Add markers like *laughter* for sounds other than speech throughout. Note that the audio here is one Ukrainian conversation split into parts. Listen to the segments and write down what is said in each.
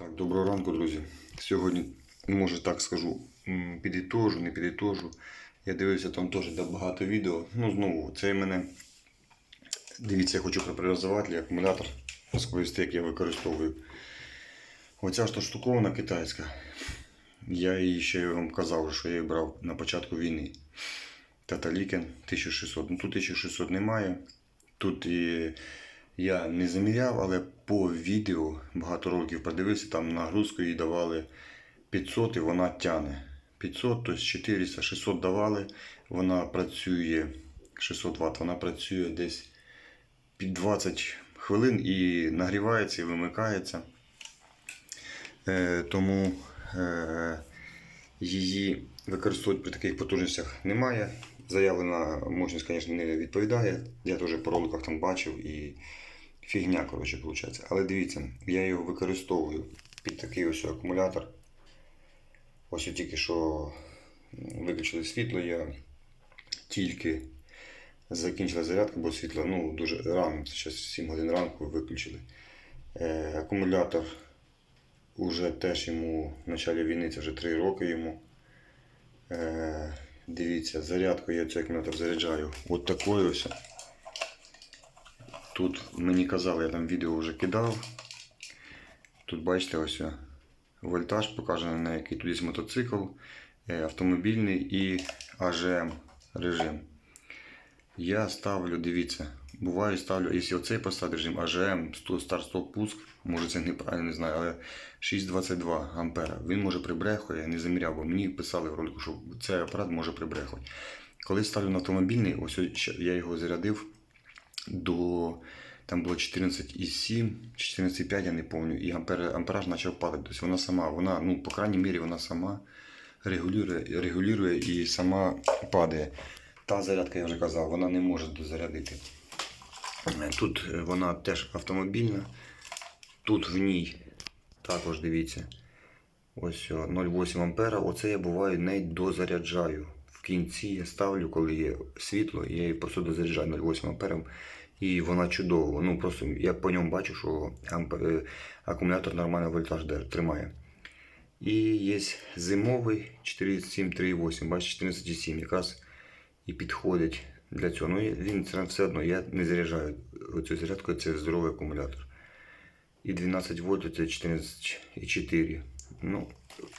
Так, доброго ранку, друзі. Сьогодні, може так скажу, підітожу, не підітожу. Я дивився там теж багато відео. Ну, знову, це мене. Дивіться, я хочу пропривозувати акумулятор розповісти, як я використовую. Оця ж то штукована китайська. Я її ще вам казав, що я її брав на початку війни. Таталікен 1600. Ну тут 1600 немає. Тут і я не заміряв, але по відео багато років подивився, там нагрузку їй давали 500 і вона тяне. 500, тобто 400, 600 давали, вона працює 600 Вт, вона працює десь під 20 хвилин і нагрівається і вимикається. Е, тому е, її використовувати при таких потужностях немає. Заявлена мощність, звісно, не відповідає. Я теж по роликах там бачив і фігня, коротше, виходить. Але дивіться, я його використовую під такий ось акумулятор. Ось от тільки що виключили світло, я тільки закінчила зарядку, бо світло ну, дуже рано, це зараз 7 годин ранку виключили. Е, акумулятор уже теж йому в початку війни, це вже 3 роки йому. Е, дивіться, зарядку я цей акумулятор заряджаю от такою ось. Тут мені казали, я там відео вже кидав. Тут бачите ось вольтаж показано на який тут є мотоцикл, е, автомобільний і АЖМ режим. Я ставлю, дивіться, буває ставлю, якщо оцей поставити режим АЖМ, старт стоп пуск, може це неправильно не знаю, але 6,22 ампера. Він може прибрехує, я не заміряв, бо мені писали в ролику, що цей апарат може прибрехувати. Коли ставлю на автомобільний, ось я його зарядив до там було 14,7, 14,5, я не пам'ятаю, і ампер, ампераж почав падати. Тобто вона сама, вона, ну, по крайній мірі, вона сама регулює, регулює і сама падає. Та зарядка, я вже казав, вона не може дозарядити. Тут вона теж автомобільна. Тут в ній також дивіться. Ось 0,8 ампера. Оце я буває не дозаряджаю. В кінці я ставлю, коли є світло, я її просто дозаряджаю 0,8 ампером. І вона чудово. Ну просто я по ньому бачу, що е, акумулятор нормально вольтаж тримає. І є зимовий 4738, бачите, 14,7 якраз і підходить для цього. Ну він все- одно, я не заряджаю оцю зарядку, це здоровий акумулятор. І 12 вольт це 14,4. Ну,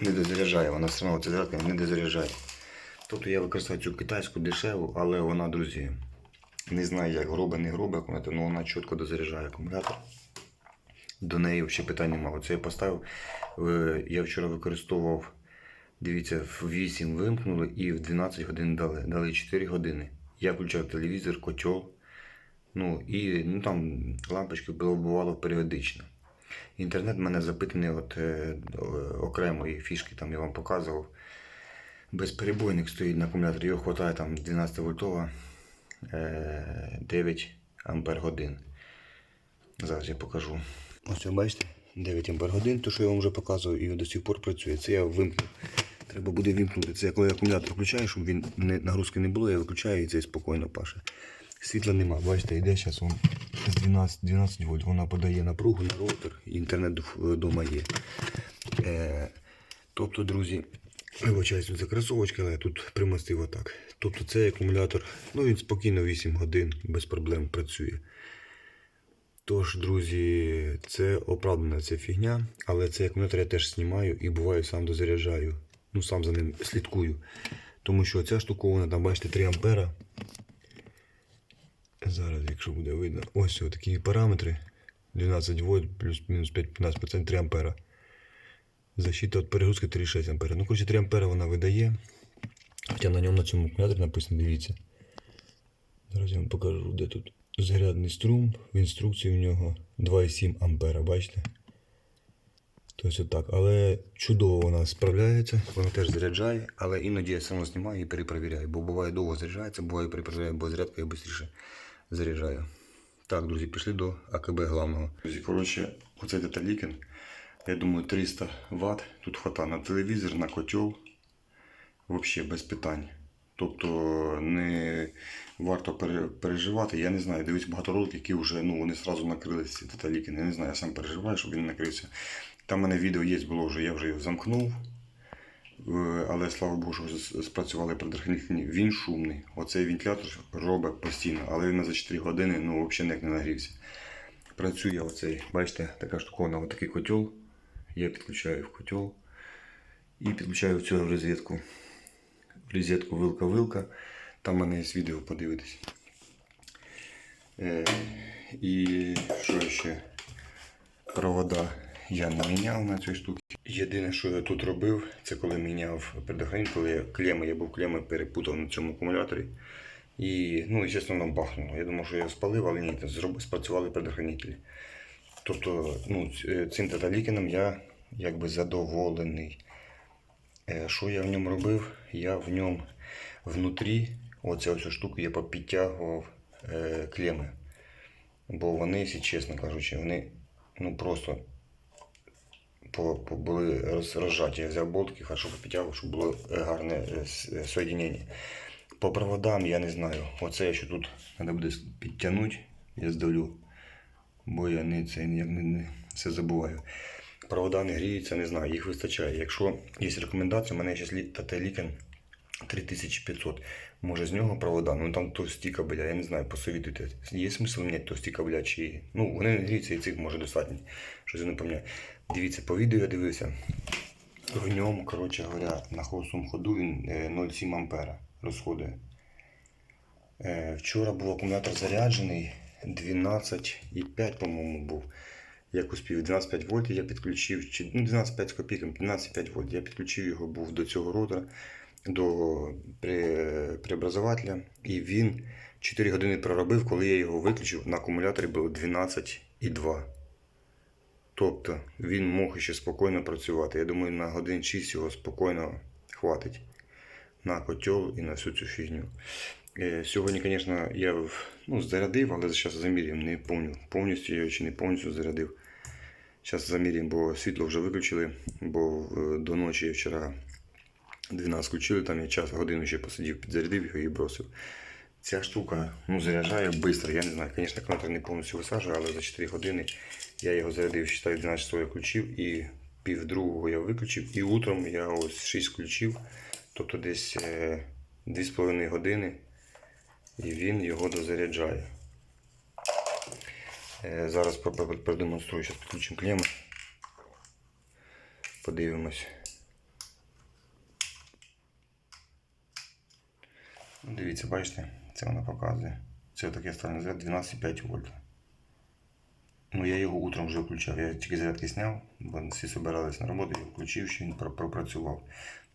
не дозаряджає, вона одно ця зарядка не дозаряджає. Тобто я використовую цю китайську дешеву, але вона, друзі, не знаю, як грубе, не грубе акумулятор, але вона чітко дозаряджає акумулятор. До неї взагалі питань немає. Оце я поставив. е, Я вчора використовував, дивіться, в 8 вимкнули і в 12 годин дали. Дали 4 години. Я включав телевізор, котел. Ну і ну, там лампочки було бувало періодично. Інтернет мене запитаний от, е, окремої фішки, там я вам показував. Безперебойник стоїть на акумуляторі, його вистачає там 12 вольтова е, 9 ампер годин. Зараз я покажу. Ось бачите, 9 ампер годин, то що я вам вже показував, і до сих пор працює. Це я вимкнув. Треба буде вимкнути. Це я коли акумулятор включаю, щоб він не, нагрузки не було, я виключаю і це спокійно паше. Світла нема. Бачите, йде зараз он з 12, 12 вольт. Вона подає напругу на роутер, і інтернет вдома є. Е, тобто, друзі, вибачаюсь, за кросовочки, але я тут примостив отак. Тобто цей акумулятор, ну він спокійно 8 годин без проблем працює. Тож, друзі, це оправдана ця фігня, але цей акумулятор я теж знімаю і буває сам дозаряджаю. Ну, сам за ним слідкую. Тому що ця штуковина, там бачите, 3 ампера. Зараз, якщо буде видно, ось такі параметри. 12 вольт плюс-мінус 5-15%, 3 ампера. Защита від перегрузки 3,6 ампера. Ну, коротше, 3 ампера вона видає. Хоча на ньому на цьому акумуляторі написано, дивіться. Зараз я вам покажу, де тут зарядний струм. В інструкції в нього 2,7 ампера, бачите? Тобто отак. Але чудово вона справляється, вона теж заряджає, але іноді я саме знімаю і перепровіряю. Бо буває довго заряджається, буває перепровіряю, бо зарядка я швидше заряджаю. Так, друзі, пішли до АКБ главного. Друзі, коротше, оцей деталікен, я думаю, 300 Вт. Тут хвата на телевізор, на котел. Взагалі без питань. Тобто не варто переживати. Я не знаю, дивлюсь багато роликів, які вже ну, вони одразу накрилися ці деталіки. Я не знаю, я сам переживаю, щоб він накрився. Там в мене відео є, було вже, я вже його замкнув. Е, Але слава Богу, що спрацювали предохранителі. Він шумний. Оцей вентилятор робить постійно, але він за 4 години ну, взагалі ніяк не нагрівся. Працює оцей, бачите, така штуковина, отакий котел. Я підключаю в котел і підключаю в цю розетку. В розетку вилка-вилка. Там в мене є відео, подивитись. Е, і що ще? Провода я не міняв на цій штуці. Єдине, що я тут робив, це коли міняв предохранитель, коли я клеми, я був клеми перепутав на цьому акумуляторі. І, ну, звісно, воно бахнуло. Я думав, що я спалив, але ні, спрацювали предохранителі. Тобто, ну, е, цим таталікеном я якби задоволений. Е, Що я в ньому робив? Я в ньому внутрі, оця ось штуку, я попідтягував е, клеми. Бо вони, якщо чесно кажучи, вони ну просто були розжаті. Я взяв болтики, хорошо попідтягував, щоб було гарне с- соєдинення. По проводам я не знаю. Оце що тут треба буде підтягнути, я здавлю. Бо я не це ніяк не, не все забуваю. Провода не гріються, не знаю, їх вистачає. Якщо є рекомендація, у мене ще Тателікен 3500. Може з нього провода, ну там товсті кабеля, я не знаю, посовітуйте. Є смисл міняти товсті кабеля чи. Ну, вони не гріються і цих може достатньо. Щось я не пам'ятаю. Дивіться, по відео я дивився. В ньому, коротше говоря, на холостому ходу він е, 0,7 ампера розходує. Е, Вчора був акумулятор заряджений 12,5, по-моєму, був. Як успів 12,5 вольт я підключив, чи ну 12,5 з копійками, 12,5 вольт. Я підключив його був до цього ротора, до преобразователя, і він 4 години проробив, коли я його виключив, на акумуляторі було 12,2. Тобто він мог ще спокійно працювати. Я думаю, на годин 6 його спокійно хватить на котел і на всю цю фігню. Е, Сьогодні, звісно, я ну, зарядив, але зараз замірюємо, не пам'ятаю, повністю я чи не повністю зарядив. Зараз замірюємо, бо світло вже виключили, бо е, до ночі я вчора 12 включили, там я час, годину ще посидів, підзарядив його і бросив. Ця штука ну, заряджає швидко. Я не знаю, звісно, акумулятор не повністю висаджує, але за 4 години я його зарядив, считаю, 12 часов я включив і пів другого я виключив. І утром я ось 6 включив, тобто десь е, 2,5 години і він його дозаряджає. Е, Зараз про- про- продемонструю, зараз підключимо клеми. Подивимось. Ну, Дивіться, бачите, це вона показує. Це таке ставлю заряд 12,5 вольт. Ну, я його утром вже включав. Я тільки зарядки зняв, бо всі збирались на роботу, я включив, що він пропрацював.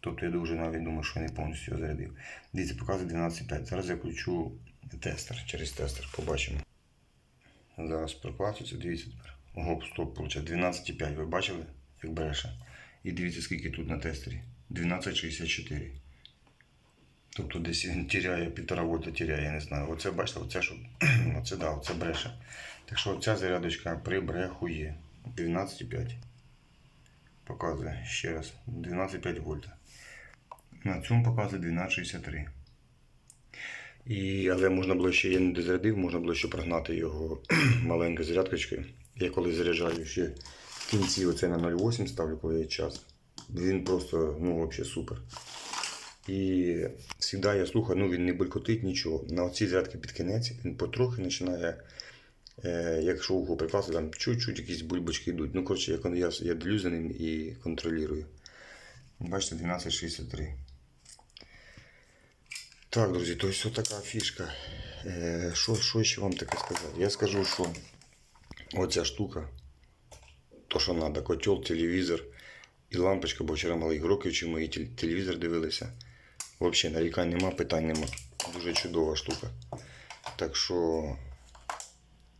Тобто я дуже навіть думаю, що я не повністю його зарядив. Дивіться, показує 12,5. Зараз я включу тестер через тестер, побачимо. Зараз прокласться, дивіться тепер. Ого, стоп, виходить 12,5. Ви бачили, як бреше? І дивіться, скільки тут на тестері. 12,64. Тобто десь він тіряє, півтора вольта тіряє, я не знаю. Оце бачите, оце що. *clears throat* Оце да, оце бреше. Так що ця зарядочка прибрехує. 12,5. Показує ще раз. 12,5 вольта. На цьому показує 12,63. І, але можна було ще, я не дозарядив, можна було ще прогнати його *clears throat* маленькою зарядкою. Я коли заряджаю ще в кінці оце на 0,8 ставлю, коли є час. Він просто, ну, взагалі супер. І завжди я слухаю, ну він не булькотить нічого. На оцій зарядці під кінець він потрохи починає, е, якщо ухо прикласти, там чуть-чуть якісь бульбочки йдуть. Ну, коротше, я, я, я дивлюсь за ним і контролюю. Бачите, 12,63. Так, друзі, то ось така фішка. Що, що ще вам таке сказати? Я скажу, що оця штука, то, що треба, котел, телевізор і лампочка, бо вчора малий уроки вчимо і телевізор дивилися. Взагалі нарікань нема, питань нема. Дуже чудова штука. Так що,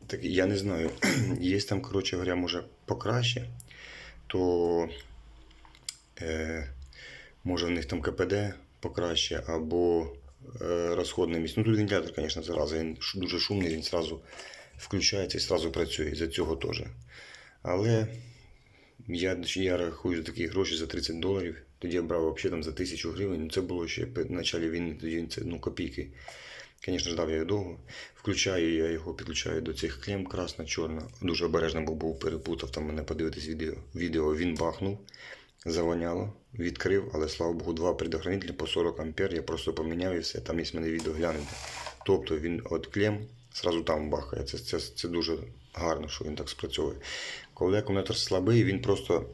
так, я не знаю, *clears throat* є там, коротше говоря, може покраще, то е, може в них там КПД покраще, або розходне місце. Ну тут вентилятор, звісно, зараза, він дуже шумний, він зразу включається і зразу працює, за цього теж. Але я, я рахую такі гроші за 30 доларів. Тоді я брав взагалі там за 1000 гривень. Ну, Це було ще в початку війни, тоді це ну, копійки. Звісно, ждав я його довго. Включаю я його, підключаю до цих клем красно-чорно. Дуже обережно, бо був перепутав там мене подивитись відео. Відео він бахнув, завоняло, відкрив, але слава Богу, два предохранителя по 40 ампер. Я просто поміняв і все. Там є мене відео глянете. Тобто він от клем зразу там бахає. Це, це, це дуже гарно, що він так спрацьовує. Коли акумулятор слабий, він просто.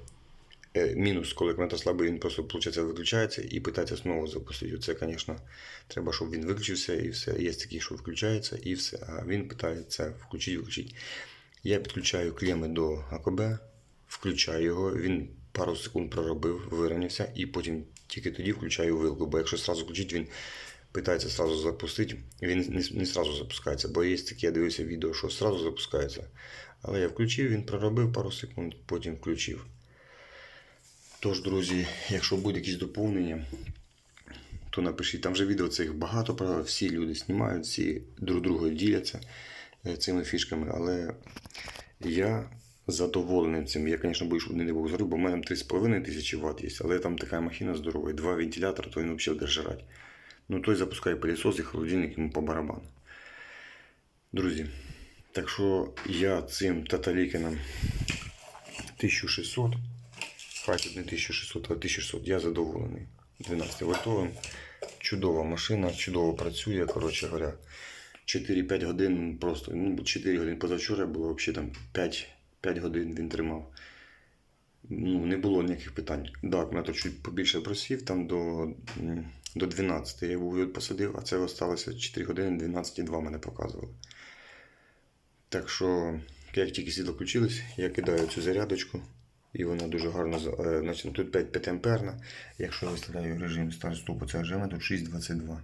е, Мінус, коли акумулятор слабий, він просто виходить, виключається і питається знову запустити. Це, звісно, треба, щоб він виключився і все. Є такі, що включається і все. А він питається включити, виключити. Я підключаю клеми до АКБ, включаю його, він пару секунд проробив, вирівнявся, і потім тільки тоді включаю вилку. Бо якщо сразу включити, він питається сразу запустити, він не, не запускається. Бо є такі, я дивився відео, що сразу запускається. Але я включив, він проробив пару секунд, потім включив. Тож, друзі, якщо будуть якісь доповнення, то напишіть. Там вже відео цих багато, правда, всі люди знімають, всі друг друга діляться е, цими фішками, але я задоволений цим. Я, звісно, боюсь, щоб не був зрив, бо в мене 3,5 тисячі Вт є, але там така махіна здорова, і два вентилятора, то він взагалі жрати. Ну, той запускає пилісос і холодильник йому по барабану. Друзі, так що я цим таталікином 1600, хай не 1600, а 1600, я задоволений. 12 вольтовим. Чудова машина, чудово працює, коротше говоря. 4-5 годин просто, ну 4 години позавчора було взагалі там 5, 5 годин він тримав. Ну, не було ніяких питань. Да, акумулятор чуть побільше просів, там до, до 12 я його посадив, а це залишилося 4 години, 12,2 мене показували. Так що, як тільки світло включилось, я кидаю цю зарядочку. І вона дуже гарно е, значить, тут 5, 5 амперна. Якщо я виставляю режим старт-стопу, це режим, тут 6,22.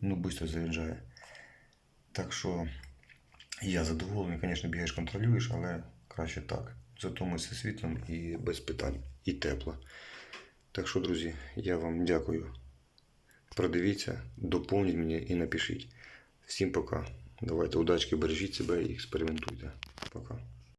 Ну, швидко заряджає. Так що я задоволений, звісно, бігаєш, контролюєш, але краще так. Зато зі світлом і без питань, і тепло. Так що, друзі, я вам дякую. Продивіться, доповніть мені і напишіть. Всім пока. Давайте удачки, бережіть себе і експериментуйте. Пока.